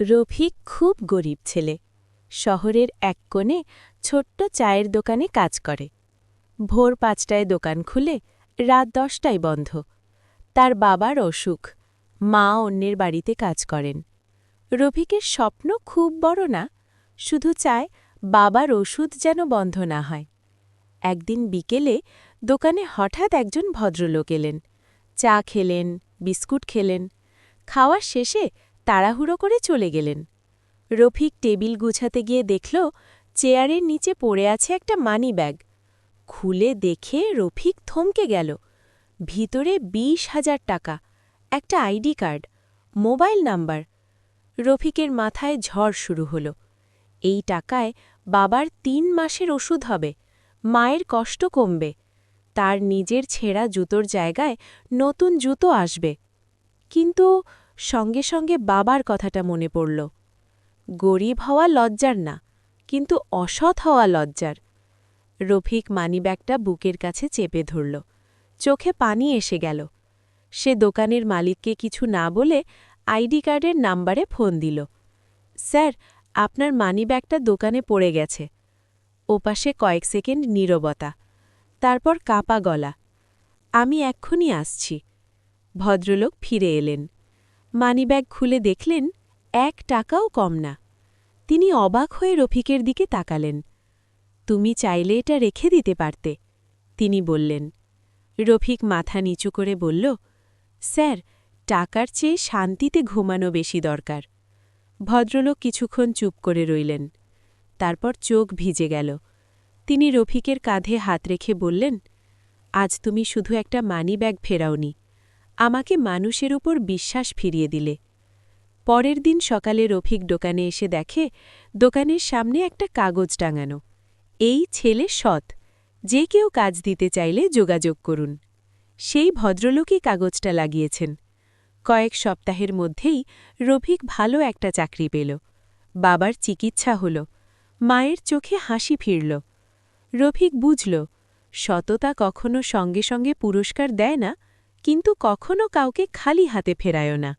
রফিক খুব গরিব ছেলে। শহরের এক কোণে ছোট্ট চায়ের দোকানে কাজ করে। ভোর পাঁচটায় দোকান খুলে রাত দশটায় বন্ধ। তার বাবার অসুখ। মা অন্যের বাড়িতে কাজ করেন। রফিকের স্বপ্ন খুব বড় না, শুধু চায় বাবার ওষুধ যেন বন্ধ না হয়। একদিন বিকেলে দোকানে হঠাৎ একজন ভদ্রলোক এলেন। চা খেলেন, বিস্কুট খেলেন। খাওয়ার শেষে তাড়াহুড়ো করে চলে গেলেন। রফিক টেবিল গুছাতে গিয়ে দেখল, চেয়ারের নিচে পড়ে আছে একটা মানি ব্যাগ। খুলে দেখে রফিক থমকে গেল। ভিতরে বিশ হাজার টাকা, একটা আইডি কার্ড, মোবাইল নাম্বার। রফিকের মাথায় ঝড় শুরু হল। এই টাকায় বাবার তিন মাসের ওষুধ হবে, মায়ের কষ্ট কমবে, তার নিজের ছেঁড়া জুতোর জায়গায় নতুন জুতো আসবে। কিন্তু সঙ্গে সঙ্গে বাবার কথাটা মনে পড়ল। গরিব হওয়া লজ্জার না, কিন্তু অসৎ হওয়া লজ্জার। রফিক মানিব্যাগটা বুকের কাছে চেপে ধরল। চোখে পানি এসে গেল। সে দোকানের মালিককে কিছু না বলে আইডি কার্ডের নাম্বারে ফোন দিল। স্যার, আপনার মানিব্যাগটা দোকানে পড়ে গেছে। ওপাশে কয়েক সেকেন্ড নীরবতা, তারপর কাপা গলা। আমি এক্ষুনি আসছি। ভদ্রলোক ফিরে এলেন। মানিব্যাগ খুলে দেখলেন, এক টাকাও কম না। তিনি অবাক হয়ে রফিকের দিকে তাকালেন। তুমি চাইলে এটা রেখে দিতে পারতে। তিনি বললেন। রফিক মাথা নিচু করে বলল, স্যার, টাকার চেয়ে শান্তিতে ঘুমানো বেশি দরকার। ভদ্রলোক কিছুক্ষণ চুপ করে রইলেন। তারপর চোখ ভিজে গেল। তিনি রফিকের কাঁধে হাত রেখে বললেন, আজ তুমি শুধু একটা মানি ব্যাগ ফেরাওনি। আমাকে মানুষের ওপর বিশ্বাস ফিরিয়ে দিলে। পরের দিন সকালে রফিক দোকানে এসে দেখে, দোকানের সামনে একটা কাগজ টাঙানো। এই ছেলে সৎ, যে কেউ কাজ দিতে চাইলে যোগাযোগ করুন। সেই ভদ্রলোকই কাগজটা লাগিয়েছেন। কয়েক সপ্তাহের মধ্যেই রফিক ভালো একটা চাকরি পেল। বাবার চিকিৎসা হল। মায়ের চোখে হাসি ফিরল। রফিক বুঝল, সততা কখনো সঙ্গে সঙ্গে পুরস্কার দেয় না কিন্তু কখনো কাউকে খালি হাতে ফেরায় না।